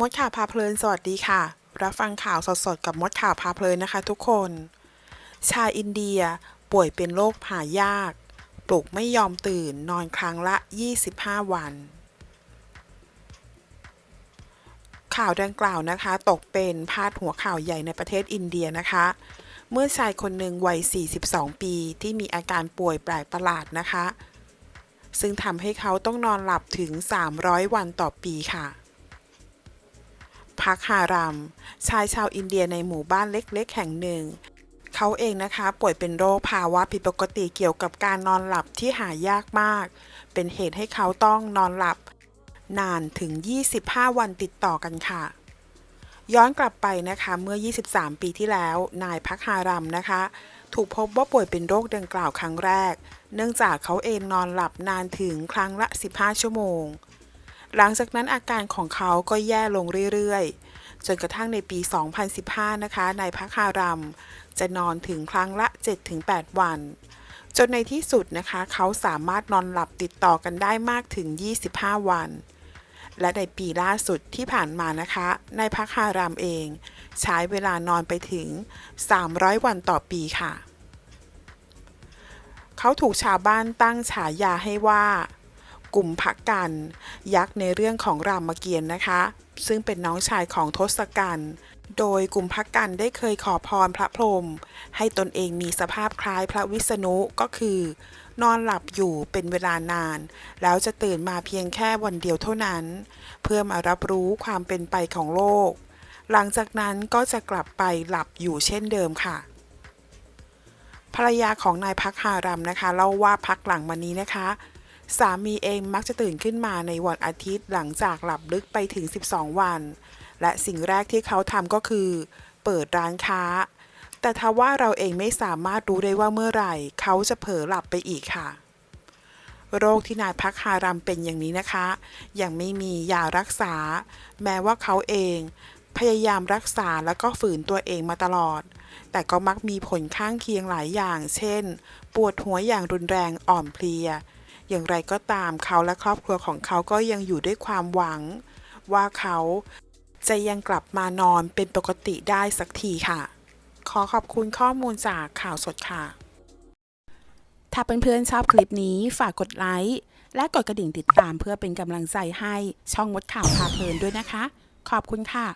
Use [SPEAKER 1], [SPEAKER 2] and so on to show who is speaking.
[SPEAKER 1] มดข่าวพาเพลินสวัสดีค่ะ รับฟังข่าวสดๆ กับมดข่าวพาเพลินนะคะทุกคน ชายอินเดียป่วยเป็นโรคหายาก ปลุกไม่ยอมตื่นนอนครั้งละ 25 วัน ข่าวดังกล่าวนะคะ ตกเป็นพาดหัวข่าวใหญ่ในประเทศอินเดียนะคะ เมื่อชายคนหนึ่งวัย 42 ปีที่มีอาการป่วยแปลกประหลาดนะคะ ซึ่งทำให้เขาต้องนอนหลับถึง 300 วันต่อปีค่ะ พักฮารามชายชาวอินเดียในหมู่บ้านเล็กๆ แห่งหนึ่ง เขาเองนะคะ ป่วยเป็นโรคภาวะผิดปกติเกี่ยวกับการนอนหลับที่หายากมาก เป็นเหตุให้เขาต้องนอนหลับ นานถึง 25 วันติดต่อกันค่ะ ย้อนกลับไปนะคะเมื่อ 23 ปีที่แล้ว นายพักฮารัมนะคะ ถูกพบว่าป่วยเป็นโรคดังกล่าวครั้งแรก เนื่องจากเขาเองนอนหลับนานถึงครั้งละ 15 ชั่วโมง หลังจากนั้นอาการของเขาก็แย่ลงเรื่อยๆ จนกระทั่งในปี 2015 นะคะ นายพักฮารัม จะนอนถึงครั้งละ 7-8 วัน จนในที่สุดนะคะ เขาสามารถนอนหลับติดต่อกันได้มากถึง 25 วัน และในปีล่าสุดที่ผ่านมานะคะ นายพักฮารามเอง ใช้เวลานอนไปถึง 300 วันต่อปีค่ะ เขาถูกชาวบ้านตั้งฉายาให้ว่า กลุ่มพักกัน ยักษ์ในเรื่องของรามเกียรติ์นะคะ ซึ่งเป็นน้องชายของทศกัณฐ์โดยกลุ่มพักกันได้เคยขอพรพระพรหมให้ตนเองมีสภาพคล้ายพระวิษณุก็คือ นอนหลับอยู่เป็นเวลานาน แล้วจะตื่นมาเพียงแค่วันเดียวเท่านั้น เพื่อมารับรู้ความเป็นไปของโลก หลังจากนั้นก็จะกลับไปหลับอยู่เช่นเดิมค่ะ ภรรยาของนายพักฮารัมนะคะเล่าว่าพักหลังมานี้นะคะ สามีเองมักจะตื่นขึ้นมาในวันอาทิตย์หลังจากหลับลึกไปถึง 12 วัน และสิ่งแรกที่เขาทำก็คือ เปิดร้านค้า แต่ทว่าเราเองไม่สามารถรู้ได้ว่าเมื่อไหร่ เขาจะเผลอหลับไปอีกค่ะ โรคที่นายพักฮารัมเป็นอย่างนี้นะคะ ยังไม่มียารักษา แม้ว่าเขาเองพยายามรักษาแล้วก็ฝืนตัวเองมาตลอด แต่ก็มักมีผลข้างเคียงหลายอย่าง เช่น ปวดหัวอย่างรุนแรงอ่อนเพลีย อย่างไรก็ตามเขาและครอบครัวของเขาก็ยังอยู่ด้วยความหวัง ว่าเขาจะยังกลับมานอนเป็นปกติได้สักทีค่ะ ขอขอบคุณข้อมูลจากข่าวสดค่ะ ถ้าเพื่อนๆชอบคลิปนี้ฝากกดไลค์และกดกระดิ่งติดตามเพื่อเป็นกำลังใจให้ช่องมดข่าวพาเพลินด้วยนะคะ ขอบคุณค่ะ